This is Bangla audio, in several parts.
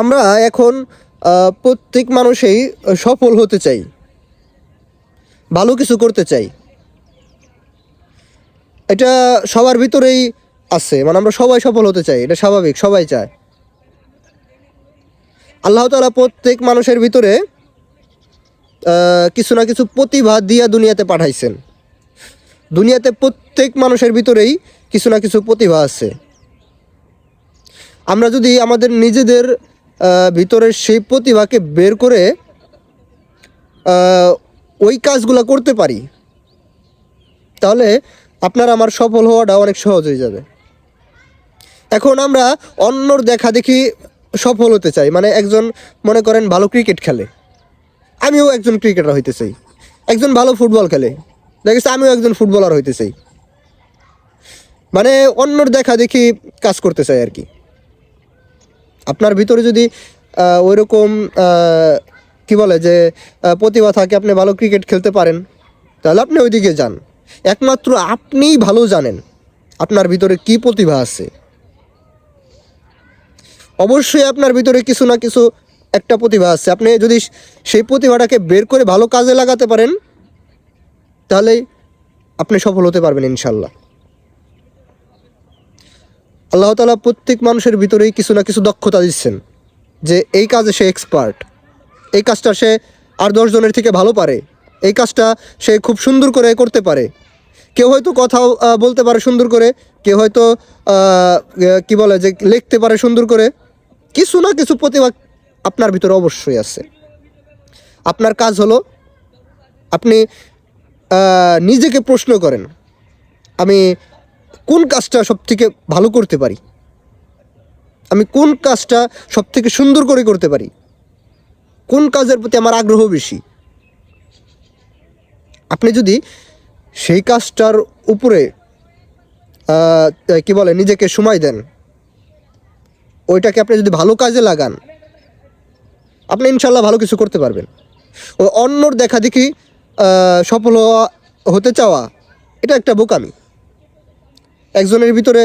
আমরা এখন প্রত্যেক মানুষেই সফল হতে চাই। ভালো কিছু করতে চাই। এটা সবার ভিতরেই আছে। মানে আমরা সবাই সফল হতে চাই। এটা স্বাভাবিক, সবাই চায়। আল্লাহ তালা প্রত্যেক মানুষের ভিতরে কিছু না কিছু প্রতিভা দিয়া দুনিয়াতে পাঠাইছেন। দুনিয়াতে প্রত্যেক মানুষের ভিতরেই কিছু না কিছু প্রতিভা আছে। আমরা যদি আমাদের নিজেদের ভিতরের সেই প্রতিভাকে বের করে ওই কাজগুলো করতে পারি। তাহলে আপনার আমার সফল হওয়াটা অনেক সহজ হয়ে যাবে। এখন আমরা অন্যর দেখা দেখি সফল হতে চাই। মানে একজন মনে করেন ভালো ক্রিকেট খেলে। আমিও একজন ক্রিকেটার হইতে চাই। একজন ভালো ফুটবল খেলে। দেখেছি, আমিও একজন ফুটবলার হইতে চাই। মানে অন্যর দেখা দেখি কাজ করতে চাই আর কি। আপনার ভিতরে যদি ওই রকম কি বলে যে প্রতিভা থাকে, আপনি ভালো ক্রিকেট খেলতে পারেন, তাহলে আপনি ওইদিকে যান। একমাত্র আপনিই ভালো জানেন আপনার ভিতরে কি প্রতিভা আছে। অবশ্যই আপনার ভিতরে কিছু না কিছু একটা প্রতিভা আছে। আপনি যদি সেই প্রতিভাটাকে বের করে ভালো কাজে লাগাতে পারেন, তাহলেই আপনি সফল হতে পারবেন ইনশাল্লাহ। আল্লাহ তালা প্রত্যেক মানুষের ভিতরেই কিছু না কিছু দক্ষতা দিচ্ছেন যে এই কাজে সে এক্সপার্ট এই কাজটা সে আর দশজনের থেকে ভালো পারে। এই কাজটা সে খুব সুন্দর করে করতে পারে। কেউ হয়তো কথাও বলতে পারে সুন্দর করে, কেউ হয়তো কি বলে যে লিখতে পারে সুন্দর করে। কিছু না কিছু প্রতিভা আপনার ভিতরে অবশ্যই আছে। আপনার কাজ হলো আপনি নিজেকে প্রশ্ন করেন। আমি কোন কাজটা সব থেকে ভালো করতে পারি? আমি কোন কাজটা সব থেকে সুন্দর করে করতে পারি? কোন কাজের প্রতি আমার আগ্রহ বেশি? আপনি যদি সেই কাজটার উপরে কি বলে, নিজেকে সময় দেন, ওইটাকে আপনি যদি ভালো কাজে লাগান, আপনি ইনশাল্লাহ ভালো কিছু করতে পারবেন। ও অন্যর দেখা দেখি সফল হওয়া, হতে চাওয়া, এটা একটা বোকামি। একজনের ভিতরে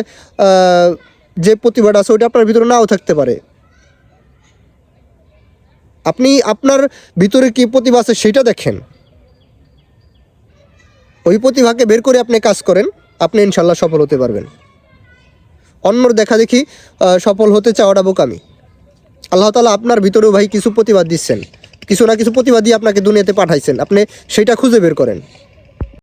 যে প্রতিভাটা আছে ওইটা আপনার ভিতরে নাও থাকতে পারে। আপনি আপনার ভিতরে কি প্রতিভা আছে সেটা দেখেন। ওই প্রতিভাকে বের করে আপনি কাজ করেন, আপনি ইনশাল্লাহ সফল হতে পারবেন। অন্যর দেখা দেখি সফল হতে চাওয়াটা বোকামি। আল্লাহ তালা আপনার ভিতরেও ভাই কিছু প্রতিবাদ দিচ্ছেন। কিছু না কিছু প্রতিবাদ দিয়ে আপনাকে দুনিয়াতে পাঠাইছেন। আপনি সেটা খুঁজে বের করেন।